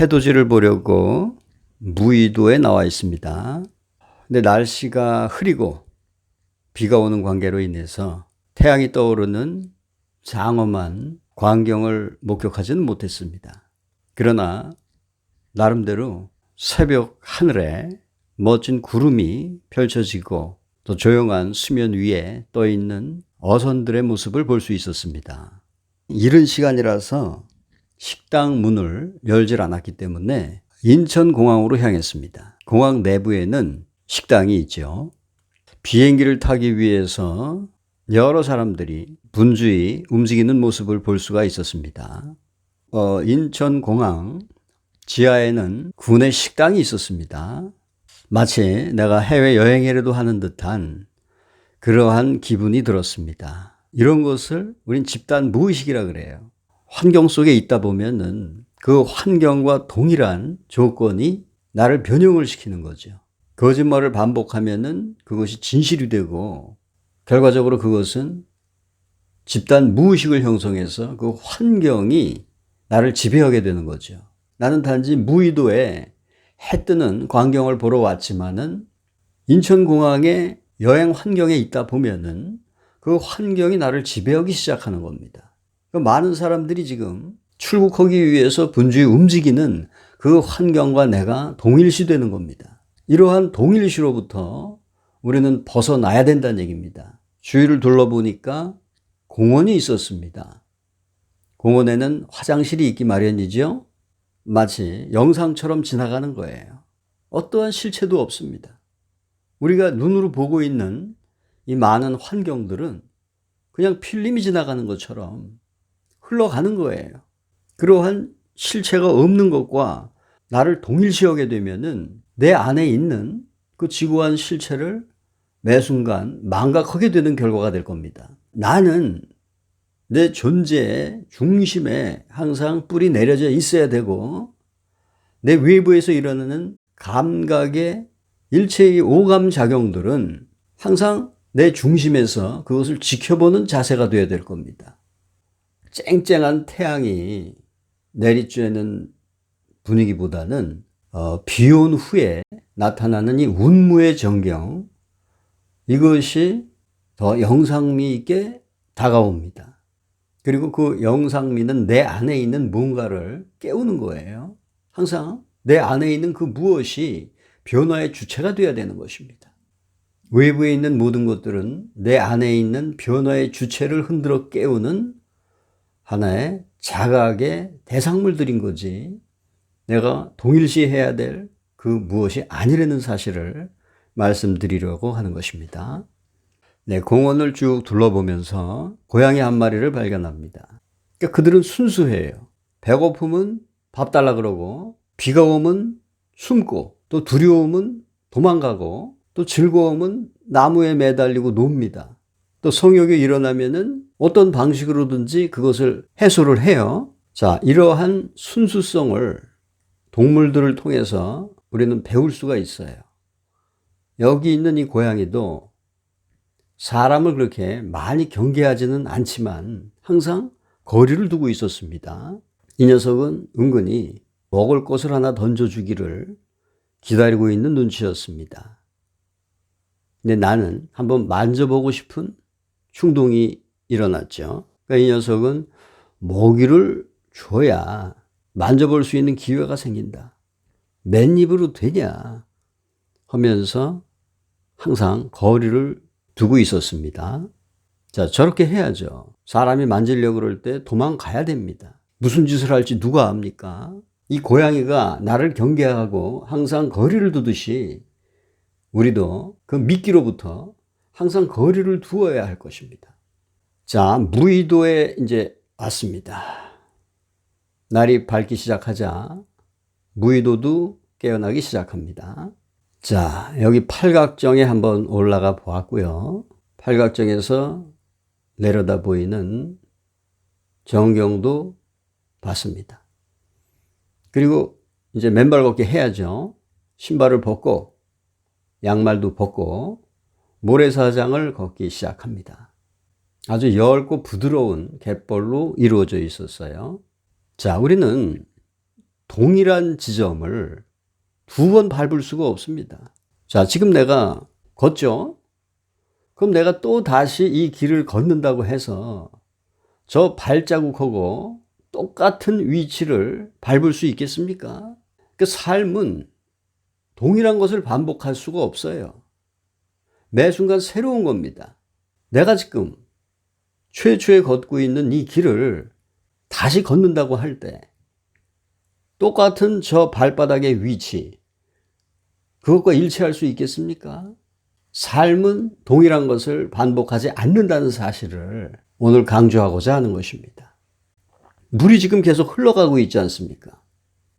해돋이를 보려고 무의도에 나와 있습니다. 근데 날씨가 흐리고 비가 오는 관계로 인해서 태양이 떠오르는 장엄한 광경을 목격하지는 못했습니다. 그러나 나름대로 새벽 하늘에 멋진 구름이 펼쳐지고 또 조용한 수면 위에 떠 있는 어선들의 모습을 볼 수 있었습니다. 이른 시간이라서 식당 문을 열질 않았기 때문에 인천공항으로 향했습니다. 공항 내부에는 식당이 있죠. 비행기를 타기 위해서 여러 사람들이 분주히 움직이는 모습을 볼 수가 있었습니다. 어, 인천공항 지하에는 군의 식당이 있었습니다. 마치 내가 해외 여행이라도 하는 듯한 그러한 기분이 들었습니다. 이런 것을 우린 집단 무의식이라 그래요. 환경 속에 있다 보면은 그 환경과 동일한 조건이 나를 변형을 시키는 거죠. 거짓말을 반복하면은 그것이 진실이 되고 결과적으로 그것은 집단 무의식을 형성해서 그 환경이 나를 지배하게 되는 거죠. 나는 단지 무의도에 해 뜨는 광경을 보러 왔지만은 인천공항의 여행 환경에 있다 보면은 그 환경이 나를 지배하기 시작하는 겁니다. 그 많은 사람들이 지금 출국하기 위해서 분주히 움직이는 그 환경과 내가 동일시 되는 겁니다. 이러한 동일시로부터 우리는 벗어나야 된다는 얘기입니다. 주위를 둘러보니까 공원이 있었습니다. 공원에는 화장실이 있기 마련이죠. 마치 영상처럼 지나가는 거예요. 어떠한 실체도 없습니다. 우리가 눈으로 보고 있는 이 많은 환경들은 그냥 필름이 지나가는 것처럼 흘러가는 거예요. 그러한 실체가 없는 것과 나를 동일시하게 되면은 내 안에 있는 그 지구한 실체를 매 순간 망각하게 되는 결과가 될 겁니다. 나는 내 존재의 중심에 항상 뿌리 내려져 있어야 되고 내 외부에서 일어나는 감각의 일체의 오감 작용들은 항상 내 중심에서 그것을 지켜보는 자세가 되어야 될 겁니다. 쨍쨍한 태양이 내리쬐는 분위기보다는 어, 비온 후에 나타나는 이 운무의 전경 이것이 더 영상미 있게 다가옵니다. 그리고 그 영상미는 내 안에 있는 뭔가를 깨우는 거예요. 항상 내 안에 있는 그 무엇이 변화의 주체가 되어야 되는 것입니다. 외부에 있는 모든 것들은 내 안에 있는 변화의 주체를 흔들어 깨우는 하나의 자각의 대상물들인 거지. 내가 동일시 해야 될 그 무엇이 아니라는 사실을 말씀드리려고 하는 것입니다. 네, 공원을 쭉 둘러보면서 고양이 한 마리를 발견합니다. 그러니까 그들은 순수해요. 배고픔은 밥 달라 그러고, 비가 오면 숨고, 또 두려움은 도망가고, 또 즐거움은 나무에 매달리고 놉니다. 또 성욕이 일어나면은 어떤 방식으로든지 그것을 해소를 해요. 자, 이러한 순수성을 동물들을 통해서 우리는 배울 수가 있어요. 여기 있는 이 고양이도 사람을 그렇게 많이 경계하지는 않지만 항상 거리를 두고 있었습니다. 이 녀석은 은근히 먹을 것을 하나 던져주기를 기다리고 있는 눈치였습니다. 근데 나는 한번 만져보고 싶은 충동이 일어났죠. 그러니까 이 녀석은 먹이를 줘야 만져볼 수 있는 기회가 생긴다. 맨입으로 되냐 하면서 항상 거리를 두고 있었습니다. 자, 저렇게 해야죠. 사람이 만지려고 그럴 때 도망가야 됩니다. 무슨 짓을 할지 누가 압니까? 이 고양이가 나를 경계하고 항상 거리를 두듯이 우리도 그 미끼로부터 항상 거리를 두어야 할 것입니다. 자, 무의도에 이제 왔습니다. 날이 밝기 시작하자 무의도도 깨어나기 시작합니다. 자, 여기 팔각정에 한번 올라가 보았고요. 팔각정에서 내려다 보이는 정경도 봤습니다. 그리고 이제 맨발 걷기 해야죠. 신발을 벗고 양말도 벗고 모래사장을 걷기 시작합니다. 아주 얇고 부드러운 갯벌로 이루어져 있었어요. 자, 우리는 동일한 지점을 두 번 밟을 수가 없습니다. 자, 지금 내가 걷죠? 그럼 내가 또 다시 이 길을 걷는다고 해서 저 발자국하고 똑같은 위치를 밟을 수 있겠습니까? 그 삶은 동일한 것을 반복할 수가 없어요. 매 순간 새로운 겁니다. 내가 지금 최초에 걷고 있는 이 길을 다시 걷는다고 할 때 똑같은 저 발바닥의 위치 그것과 일치할 수 있겠습니까? 삶은 동일한 것을 반복하지 않는다는 사실을 오늘 강조하고자 하는 것입니다. 물이 지금 계속 흘러가고 있지 않습니까?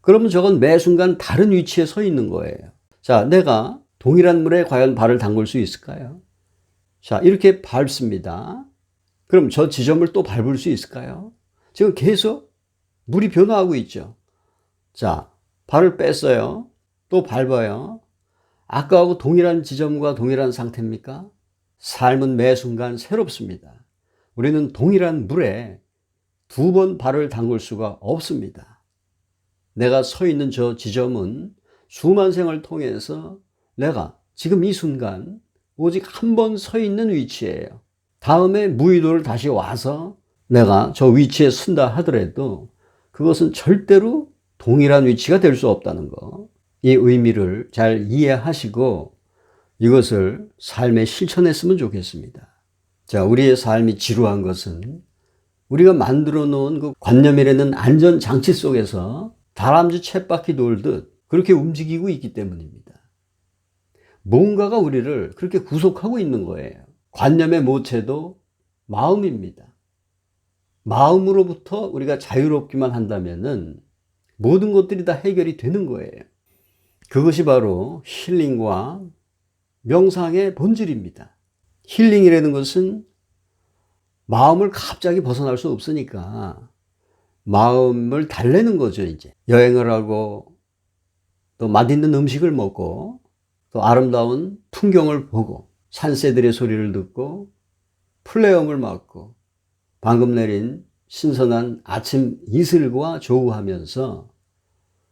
그러면 저건 매 순간 다른 위치에 서 있는 거예요. 자, 내가 동일한 물에 과연 발을 담글 수 있을까요? 자, 이렇게 밟습니다. 그럼 저 지점을 또 밟을 수 있을까요? 지금 계속 물이 변화하고 있죠. 자, 발을 뺐어요. 또 밟아요. 아까하고 동일한 지점과 동일한 상태입니까? 삶은 매 순간 새롭습니다. 우리는 동일한 물에 두 번 발을 담글 수가 없습니다. 내가 서 있는 저 지점은 수만 생을 통해서 내가 지금 이 순간 오직 한 번 서 있는 위치예요. 다음에 무의도를 다시 와서 내가 저 위치에 쓴다 하더라도 그것은 절대로 동일한 위치가 될 수 없다는 거. 이 의미를 잘 이해하시고 이것을 삶에 실천했으면 좋겠습니다. 자, 우리의 삶이 지루한 것은 우리가 만들어 놓은 그 관념이라는 안전 장치 속에서 다람쥐 쳇바퀴 돌듯 그렇게 움직이고 있기 때문입니다. 뭔가가 우리를 그렇게 구속하고 있는 거예요. 관념의 모체도 마음입니다. 마음으로부터 우리가 자유롭기만 한다면은 모든 것들이 다 해결이 되는 거예요. 그것이 바로 힐링과 명상의 본질입니다. 힐링이라는 것은 마음을 갑자기 벗어날 수 없으니까 마음을 달래는 거죠, 이제. 여행을 하고 또 맛있는 음식을 먹고 또 아름다운 풍경을 보고 산새들의 소리를 듣고 플레엄을 맞고 방금 내린 신선한 아침 이슬과 조우하면서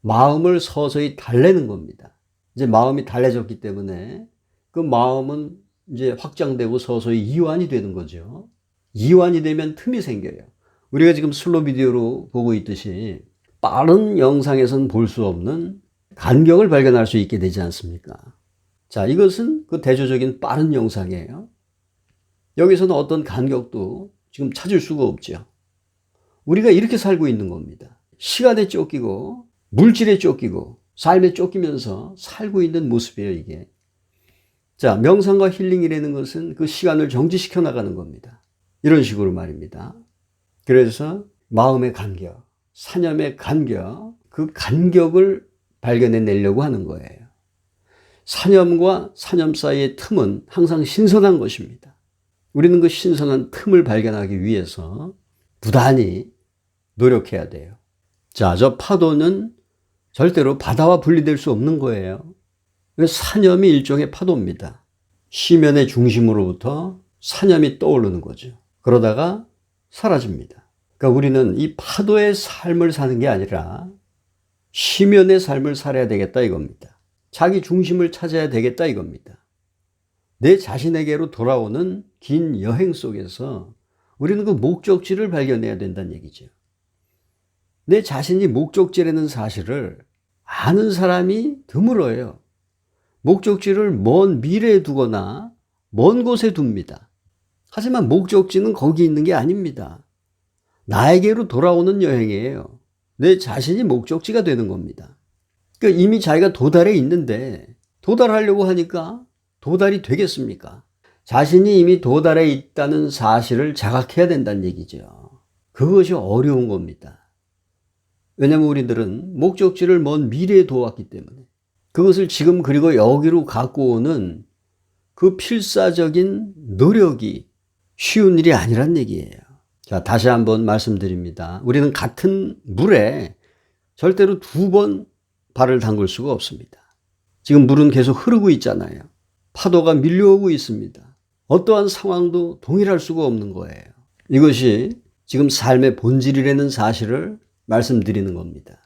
마음을 서서히 달래는 겁니다. 이제 마음이 달래졌기 때문에 그 마음은 이제 확장되고 서서히 이완이 되는 거죠. 이완이 되면 틈이 생겨요. 우리가 지금 슬로 비디오로 보고 있듯이 빠른 영상에선 볼수 없는 간격을 발견할 수 있게 되지 않습니까? 자, 이것은 그 대조적인 빠른 영상이에요. 여기서는 어떤 간격도 지금 찾을 수가 없죠. 우리가 이렇게 살고 있는 겁니다. 시간에 쫓기고 물질에 쫓기고 삶에 쫓기면서 살고 있는 모습이에요, 이게. 자, 명상과 힐링이라는 것은 그 시간을 정지시켜 나가는 겁니다. 이런 식으로 말입니다. 그래서 마음의 간격, 사념의 간격, 그 간격을 발견해 내려고 하는 거예요. 사념과 사념 사이의 틈은 항상 신선한 것입니다. 우리는 그 신선한 틈을 발견하기 위해서 부단히 노력해야 돼요. 자, 저 파도는 절대로 바다와 분리될 수 없는 거예요. 사념이 일종의 파도입니다. 시면의 중심으로부터 사념이 떠오르는 거죠. 그러다가 사라집니다. 그러니까 우리는 이 파도의 삶을 사는 게 아니라 시면의 삶을 살아야 되겠다 이겁니다. 자기 중심을 찾아야 되겠다 이겁니다. 내 자신에게로 돌아오는 긴 여행 속에서 우리는 그 목적지를 발견해야 된다는 얘기죠. 내 자신이 목적지라는 사실을 아는 사람이 드물어요. 목적지를 먼 미래에 두거나 먼 곳에 둡니다. 하지만 목적지는 거기 있는 게 아닙니다. 나에게로 돌아오는 여행이에요. 내 자신이 목적지가 되는 겁니다. 그러니까 이미 자기가 도달해 있는데 도달하려고 하니까 도달이 되겠습니까? 자신이 이미 도달해 있다는 사실을 자각해야 된다는 얘기죠. 그것이 어려운 겁니다. 왜냐하면 우리들은 목적지를 먼 미래에 두었기 때문에 그것을 지금 그리고 여기로 갖고 오는 그 필사적인 노력이 쉬운 일이 아니란 얘기예요. 자, 다시 한번 말씀드립니다. 우리는 같은 물에 절대로 두 번 발을 담글 수가 없습니다. 지금 물은 계속 흐르고 있잖아요. 파도가 밀려오고 있습니다. 어떠한 상황도 동일할 수가 없는 거예요. 이것이 지금 삶의 본질이라는 사실을 말씀드리는 겁니다.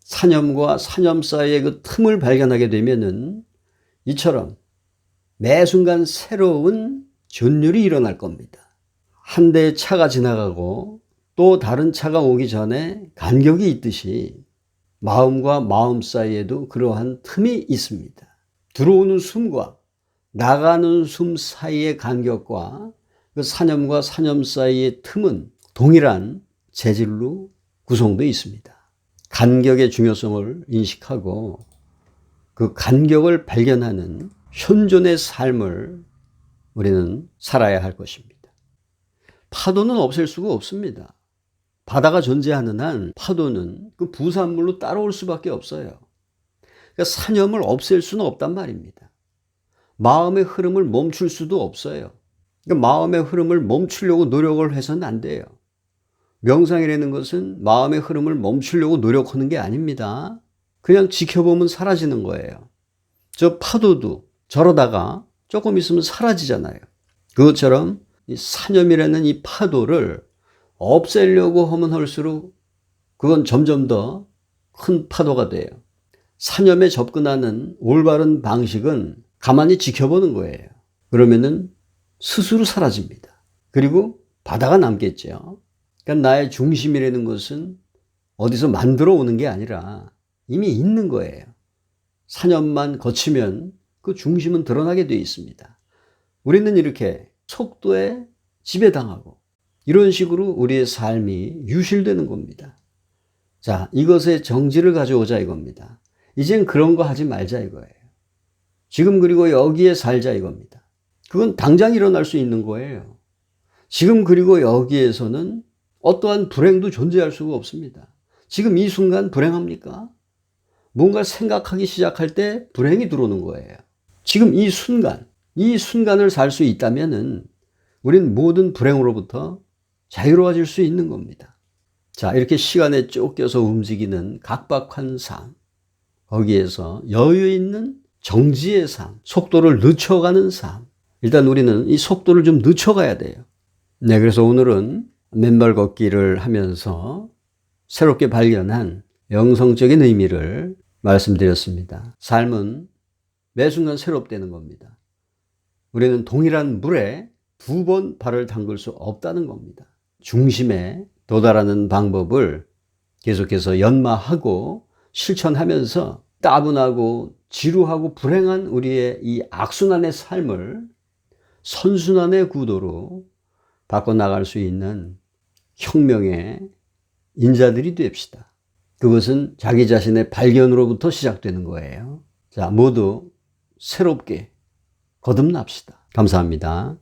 사념과 사념 사이의 그 틈을 발견하게 되면은 이처럼 매 순간 새로운 전율이 일어날 겁니다. 한 대의 차가 지나가고 또 다른 차가 오기 전에 간격이 있듯이 마음과 마음 사이에도 그러한 틈이 있습니다. 들어오는 숨과 나가는 숨 사이의 간격과 그 사념과 사념 사이의 틈은 동일한 재질로 구성되어 있습니다. 간격의 중요성을 인식하고 그 간격을 발견하는 현존의 삶을 우리는 살아야 할 것입니다. 파도는 없앨 수가 없습니다. 바다가 존재하는 한 파도는 그 부산물로 따라올 수밖에 없어요. 그러니까 사념을 없앨 수는 없단 말입니다. 마음의 흐름을 멈출 수도 없어요. 그러니까 마음의 흐름을 멈추려고 노력을 해서는 안 돼요. 명상이라는 것은 마음의 흐름을 멈추려고 노력하는 게 아닙니다. 그냥 지켜보면 사라지는 거예요. 저 파도도 저러다가 조금 있으면 사라지잖아요. 그것처럼 이 사념이라는 이 파도를 없애려고 하면 할수록 그건 점점 더 큰 파도가 돼요. 사념에 접근하는 올바른 방식은 가만히 지켜보는 거예요. 그러면은 스스로 사라집니다. 그리고 바다가 남겠죠. 그러니까 나의 중심이라는 것은 어디서 만들어 오는 게 아니라 이미 있는 거예요. 사념만 거치면 그 중심은 드러나게 되어 있습니다. 우리는 이렇게 속도에 지배당하고 이런 식으로 우리의 삶이 유실되는 겁니다. 자, 이것의 정지를 가져오자 이겁니다. 이젠 그런 거 하지 말자 이거예요. 지금 그리고 여기에 살자 이겁니다. 그건 당장 일어날 수 있는 거예요. 지금 그리고 여기에서는 어떠한 불행도 존재할 수가 없습니다. 지금 이 순간 불행합니까? 뭔가 생각하기 시작할 때 불행이 들어오는 거예요. 지금 이 순간, 이 순간을 살 수 있다면은 우린 모든 불행으로부터 자유로워질 수 있는 겁니다. 자, 이렇게 시간에 쫓겨서 움직이는 각박한 삶, 거기에서 여유 있는 정지의 삶, 속도를 늦춰가는 삶. 일단 우리는 이 속도를 좀 늦춰가야 돼요. 네, 그래서 오늘은 맨발 걷기를 하면서 새롭게 발견한 영성적인 의미를 말씀드렸습니다. 삶은 매 순간 새롭다는 겁니다. 우리는 동일한 물에 두 번 발을 담글 수 없다는 겁니다. 중심에 도달하는 방법을 계속해서 연마하고 실천하면서 따분하고 지루하고 불행한 우리의 이 악순환의 삶을 선순환의 구도로 바꿔나갈 수 있는 혁명의 인자들이 됩시다. 그것은 자기 자신의 발견으로부터 시작되는 거예요. 자, 모두 새롭게 거듭납시다. 감사합니다.